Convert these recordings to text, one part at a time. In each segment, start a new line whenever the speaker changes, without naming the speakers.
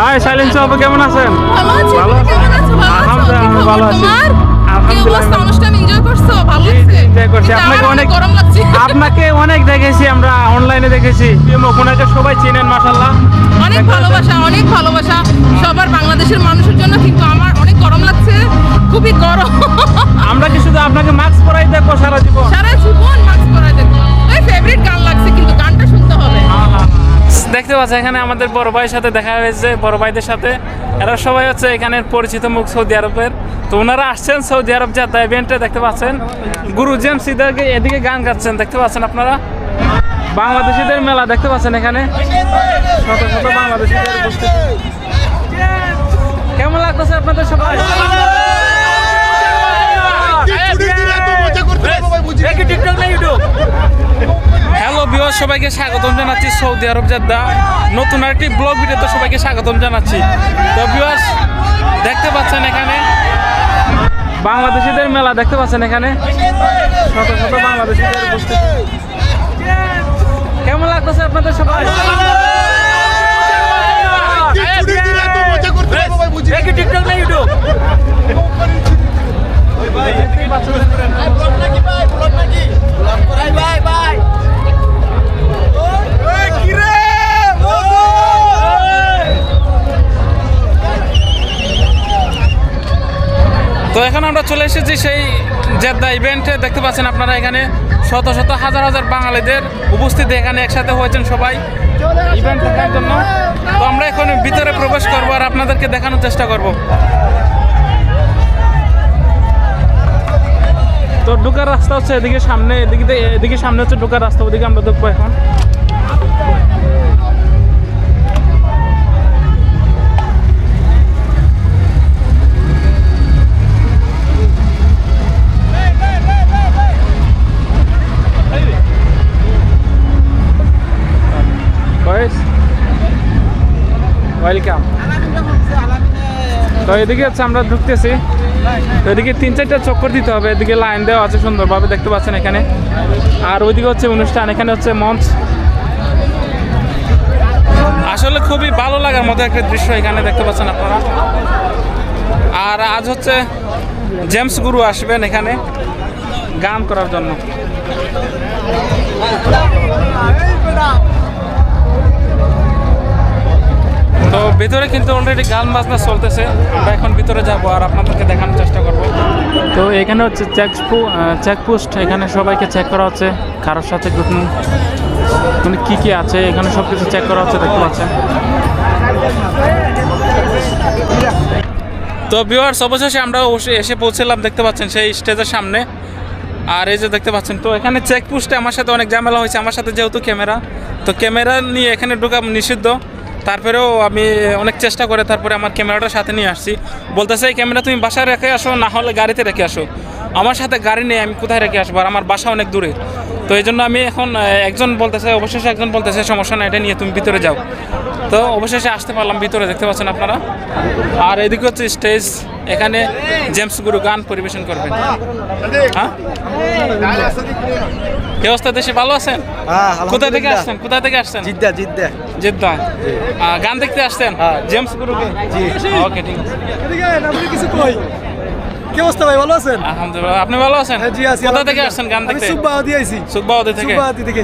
High silence আপু কেমন আছেন?
ভালো
আলহামদুলিল্লাহ, ভালো আছি।
তোমার? কি অবস্থা? অনুষ্ঠান এনজয় করছ? ভালো লাগছে
জি, করছি। আপনাকে অনেক-
গরম লাগছে।
আপনাকে অনেক দেখেছি আমরা অনলাইনে দেখেছি। ওনাকে সবাই চেনেন মাসাল্লাহ
অনেক ভালোবাসা অনেক ভালোবাসা। সবার বাংলাদেশের মানুষের জন্য কিন্তু আমার অনেক গরম লাগছে। খুবই গরম।
আমরা কি শুধু আপনাকে মাস্ক পরাই দেখব সারা দেখতে পাচ্ছি এখানে আমাদের বড় ভাইয়ের সাথে দেখা হয়েছে, বড় ভাইদের সাথে। এরা সবাই হচ্ছে এখানের পরিচিত মুখ সৌদি আরবের। তো ওনারা আসছেন সৌদি আরব যাত্রা ইভেন্টে দেখতে পাচ্ছেন। গুরু জেমস ইদারকে এদিকে গান গাচ্ছেন, দেখতে পাচ্ছেন আপনারা? বাংলাদেশিদের মেলা, দেখতে পাচ্ছেন এখানে। শত শত বাংলাদেশিদের কেমন লাগতেছে আপনাদের সবাই? হ্যালো বিওয়ার সবাইকে স্বাগতম জানাচ্ছি সৌদি আরব জেদ্দা নতুন আরেকটি ব্লগ ভিডিওতে সবাইকে স্বাগতম জানাচ্ছি তো বিওয়ার্স দেখতে পাচ্ছেন এখানে বাংলাদেশিদের মেলা দেখতে পাচ্ছেন এখানে শত শত বাংলাদেশিদের কেমন লাগতেছে আপনাদের সবাই আমরা চলে এসেছি সেই জেদ্দা ইভেন্টে। দেখতে পাচ্ছেন আপনারা এখানে শত শত হাজার হাজার বাঙালিদের উপস্থিতি এখানে একসাথে হয়েছেন সবাই ইভেন্ট দেখার জন্য। তো আমরা এখন ভিতরে প্রবেশ করব আর আপনাদেরকে দেখানোর চেষ্টা করব। তো ঢোকার রাস্তা হচ্ছে এদিকে সামনে, এদিকে এদিকে সামনে হচ্ছে ঢোকার রাস্তা, ওদিকে আমরা দেখব এখন। বয়েস ওয়েলকাম তো এদিকে হচ্ছে আমরা ঢুকতেছি। তো এদিকে তিন চারটা চক্কর দিতে হবে। এদিকে লাইন দেওয়া আছে সুন্দরভাবে, দেখতে পাচ্ছেন এখানে। আর ওইদিকে হচ্ছে অনুষ্ঠান, এখানে হচ্ছে মঞ্চ। আসলে খুবই ভালো লাগার মতো একটা দৃশ্য এখানে দেখতে পাচ্ছেন আপনারা। আর আজ হচ্ছে জেমস গুরু আসবেন এখানে গান করার জন্য। তো ভিতরে কিন্তু অলরেডি গান বাজনা চলতেছে। আমরা এখন ভিতরে যাব আর আপনাদেরকে দেখানোর চেষ্টা করব। তো এখানে হচ্ছে চেক চেকপোস্ট এখানে সবাইকে চেক করা হচ্ছে কারোর সাথে কোনো মানে কী কী আছে এখানে সব কিছু চেক করা হচ্ছে দেখতে পাচ্ছেন। তো ভিউয়ার্স অবশেষে আমরা এসে পৌঁছলাম দেখতে পাচ্ছেন সেই স্টেজের সামনে। আর এই যে দেখতে পাচ্ছেন তো এখানে চেকপোস্টে আমার সাথে অনেক ঝামেলা হয়েছে আমার সাথে যেহেতু ক্যামেরা তো ক্যামেরা নিয়ে এখানে ঢোকা নিষিদ্ধ। তারপরেও আমি অনেক চেষ্টা করে তারপরে আমার ক্যামেরাটা সাথে নিয়ে আসছি। বলতেছে, এই ক্যামেরা তুমি বাসায় রেখে আসো, না হলে গাড়িতে রেখে আসো। আমার সাথে গাড়ি নেই, আমি কোথায় রেখে আসব? আর আমার বাসা অনেক দূরে তো এই জন্য আমি এখন একজন বলতেছে, অবশেষে একজন বলতেছে, সমস্যা না এটা নিয়ে তুমি ভিতরে যাও। তো অবশেষে আসতে পারলাম ভিতরে, দেখতে পাচ্ছেন আপনারা? আর এদিকে হচ্ছে স্টেজ, এখানে জেমস গুরু গান পরিবেশন করবেন। হ্যাঁ? কি অবস্থা দেশে ভালো আছেন?
হ্যাঁ,
কোথা থেকে আসছেন? কোথা থেকে আসছেন?
জিদ্দা জিদ্দা।
জিদ্দা। গান দেখতে আসছেন?
হ্যাঁ।
জেমস গুরুকে?
জি।
ওকে ঠিক আছে।
কিছু কই। কি অবস্থা ভাই ভালো আছেন?
আলহামদুলিল্লাহ আপনি ভালো আছেন?
হ্যাঁ, জি আছি
কোথা থেকে আসছেন গান দেখতে?
আমি আইছি।
থেকে?
থেকে।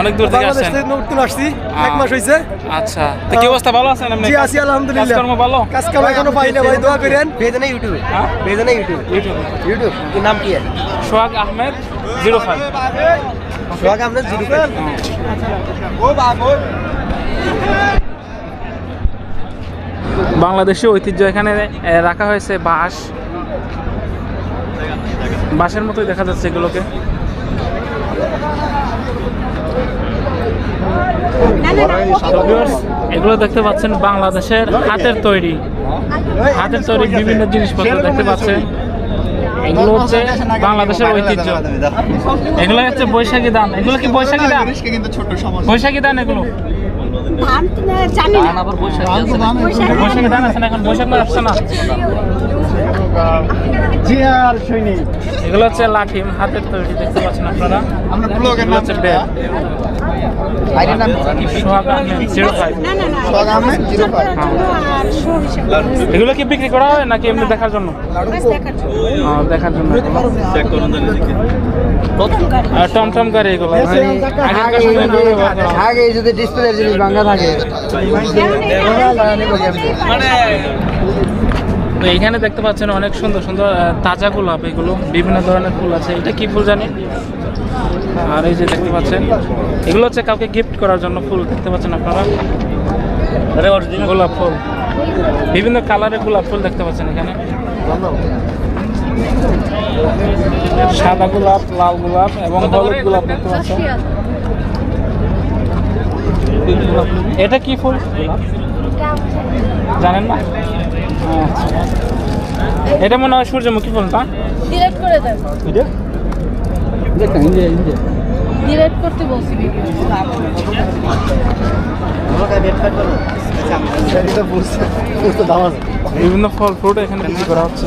অনেক দূর থেকে আসছেন।
বাংলাদেশ নতুন আসছি। এক মাস হইছে।
আচ্ছা তো কি অবস্থা ভালো আছেন আপনি?
জি আছি আলহামদুলিল্লাহ।
কাজকর্ম ভালো?
কাজকর্ম এখনও পাই না ভাই দোয়া করেন।
ইউটিউবে ইউটিউবে
ইউটিউব
ইউটিউব কি
নাম
কি Sohag Ahmed zero five
Sohag Ahmed zero five
হ্যাঁ। ও
বাংলাদেশে ঐতিহ্য এখানে রাখা হয়েছে বাঁশ। বাঁশের মতোই দেখা যাচ্ছে এগুলোকে। এগুলো দেখতে পাচ্ছেন বাংলাদেশের হাতের তৈরি। হাতের তৈরি বিভিন্ন জিনিসপত্র দেখতে পাচ্ছেন। এগুলো হচ্ছে বাংলাদেশের ঐতিহ্য। এগুলো হচ্ছে বৈশাখী দান এগুলো কি বৈশাখী দান বৈশাখী দান এগুলো। বৈশাখী দান আছে না? এখন বৈশাখ আসছে না। এগুলো হচ্ছে লাঠি হাতের তৈরি দেখতে পাচ্ছেন আপনারা? হচ্ছে ব্যাগ
আইডির নাম
সোহাগ আহমেদ জিরো ফাইভ
না না না
সোহাগ আহমেদ,
এটা
zero five।
করার জন্য আর শো হিসাবে।
এগুলো কি বিক্রি করা হয় নাকি এমনি দেখার জন্য?
দেখার জন্য।
জন্য।
প্রথম
টমটম গাড়ি এগুলো হতো।
আগে যদি ডিসপ্লে জিনিস ভাঙা থাকে।
তো এইখানে দেখতে পাচ্ছেন অনেক সুন্দর সুন্দর তাজা গোলাপ এগুলো বিভিন্ন ধরনের ফুল আছে। এটা কি ফুল জানি? আর এই যে দেখতে পাচ্ছেন এগুলো হচ্ছে কাউকে গিফট করার জন্য ফুল দেখতে পাচ্ছেন আপনারা? গোলাপ ফুল। বিভিন্ন কালারের গোলাপ ফুল দেখতে পাচ্ছেন এখানে। সাদা গোলাপ লাল গোলাপ এবং হলুদ গোলাপ দেখতে পাচ্ছেন। এটা কি ফুল? জানেন না? এটা মনে হয় সূর্যমুখী ফুল না
ডিলেট করে দেন। এটা? দেখেন এই যে এই যে ডিলেট করতে বলছি ভিডিও
বিভিন্ন ফল ফ্রুট এখানে বিক্রি করা হচ্ছে।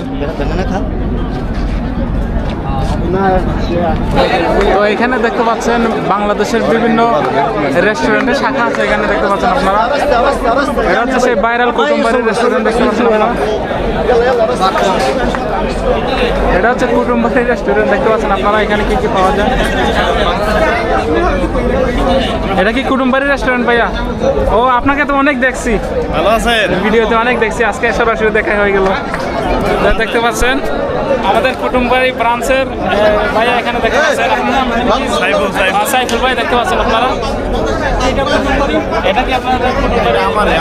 তো এখানে দেখতে পাচ্ছেন বাংলাদেশের বিভিন্ন রেস্টুরেন্টের শাখা আছে এখানে দেখতে পাচ্ছেন আপনারা। এটা হচ্ছে সেই ভাইরাল কুটুম্বাড়ির রেস্টুরেন্ট দেখতে পাচ্ছেন আপনারা। এটা হচ্ছে কুটুম্বাড়ির রেস্টুরেন্ট দেখতে পাচ্ছেন আপনারা এখানে কি কি পাওয়া যায়? এটা কি কুটুম্বাড়ির রেস্টুরেন্ট ভাইয়া? ও আপনাকে তো অনেক দেখছি।
ভালো আছেন?
ভিডিওতে অনেক দেখছি আজকে সরাসরি দেখা হয়ে গেল। যা দেখতে পাচ্ছেন আমাদের কুটুম্বাড়ি ব্রাঞ্চের ভাইয়া এখানে দেখতে পাচ্ছেন।
সাইফুল, সাইফুল।
ভাই দেখতে পাচ্ছেন আপনারা। এটা কি আপনাদের
আমারই।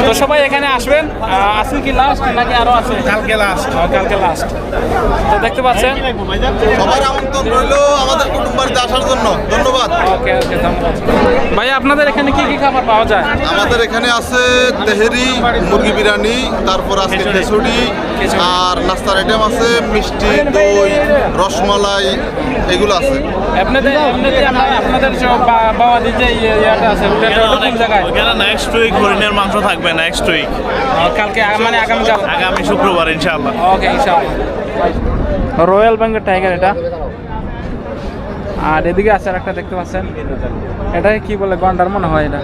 তো সবাই এখানে আসবেন। আহ, আজকে কি লাস্ট নাকি আরও আছে?
কালকে লাস্ট
কালকে লাস্ট তো দেখতে পাচ্ছেন।
সবার আমন্ত্রণ রইল আমাদের কুটুম বাড়িতে আসার জন্য। ধন্যবাদ।
আপনাদের এখানে কি কি খাবার পাওয়া যায়?
আমাদের এখানে আছে তেহেরি মুরগি বিরিয়ানি তারপর আছে খিচুড়ি আর নাস্তার আইটেম আছে মিষ্টি দই রসমালাই এগুলো আছে।
আপনাদের আপনাদের সব বা- বাওয়াদি যে ইয়ে- ইয়েটা আছে ওটা কোন জায়গায়?
ওখানে নেক্সট উইক হরিণের মাংস থাকবে নেক্সট উইক
কালকে মানে আগামীকাল
আগামী শুক্রবার ইনশাআল্লাহ।
ওকে ইনশাআল্লাহ। রয়্যাল বেঙ্গল টাইগার এটা। আর এদিকে আছে আর একটা দেখতে পাচ্ছেন। এটাই কি বলে, গন্ডার মনে হয় এটা।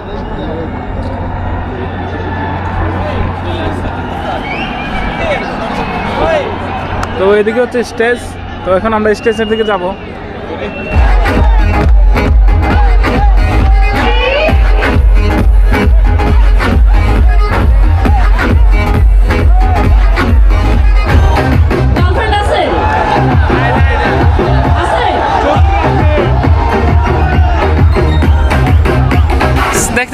তো এদিকে হচ্ছে স্টেজ। তো এখন আমরা স্টেজের দিকে যাব।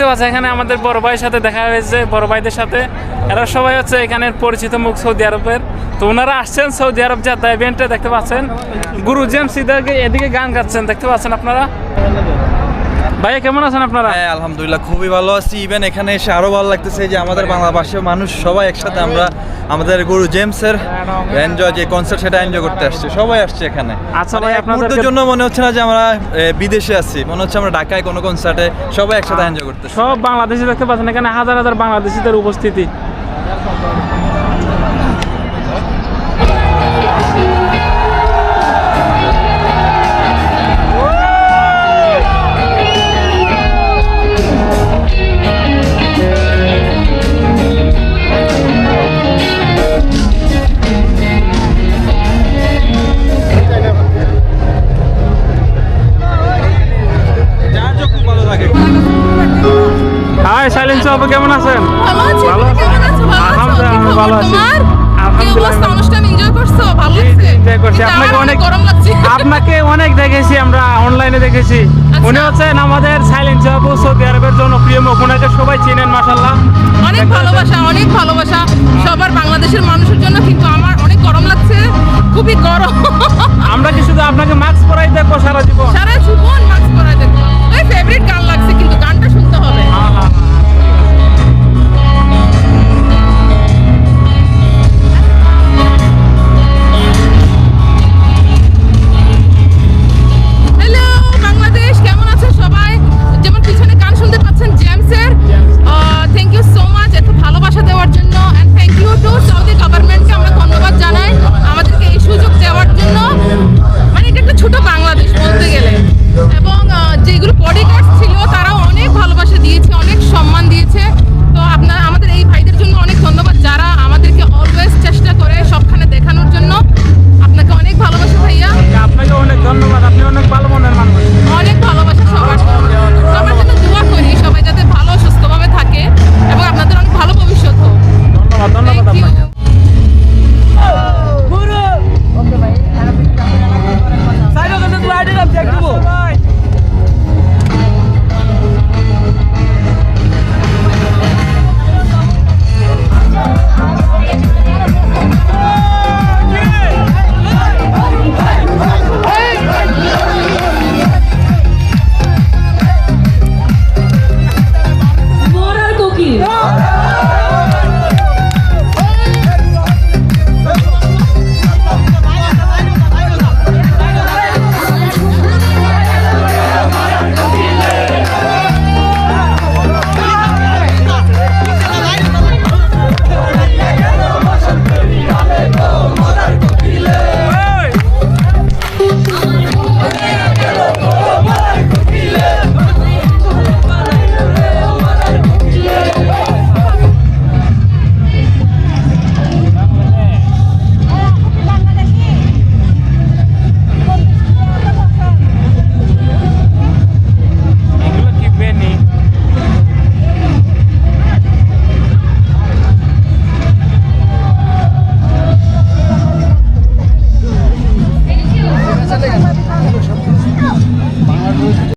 পাচ্ছি এখানে আমাদের বড় ভাইয়ের সাথে দেখা হয়েছে, বড় ভাইদের সাথে। এরা সবাই হচ্ছে এখানের পরিচিত মুখ সৌদি আরবের। তো ওনারা আসছেন সৌদি আরব যাত্রা ইভেন্টে দেখতে পাচ্ছেন। গুরু জেমস সিদাকে এদিকে গান গাচ্ছেন, দেখতে পাচ্ছেন আপনারা? ভাইয়া কেমন আছেন আপনারা?
হ্যাঁ আলহামদুলিল্লাহ খুবই ভালো আছি। ইভেন এখানে এসে আরও ভালো লাগতেছে যে আমাদের বাংলাভাষীয় মানুষ সবাই একসাথে আমরা আমাদের গুরু জেমসের এনজয় যে কনসার্ট সেটা এনজয় করতে আসছে। সবাই আসছে এখানে।
আচ্ছা
মানে
ভাই আপনাদের
জন্য মনে হচ্ছে না যে আমরা বিদেশে আছি। মনে হচ্ছে আমরা ঢাকায় কোনো কনসার্টে সবাই একসাথে এনজয় করতেছি।
সব বাংলাদেশি দেখতে পাচ্ছেন এখানে হাজার হাজার বাংলাদেশিদের উপস্থিতি। কেমন আছেন?
ভালো
ভালো অনেক আমরা
আচ্ছা। ভালোবাসা বাংলাদেশের মানুষের জন্য কিন্তু আমার অনেক গরম লাগছে। খুবই গরম।
আমরা কি শুধু আপনাকে মাস্ক পরাই দেখব সারা জীবন?
সারা জীবন মাস্ক পরাই দেখব। ফেভারিট লাগছে কিন্তু গানটা শুনতে হবে।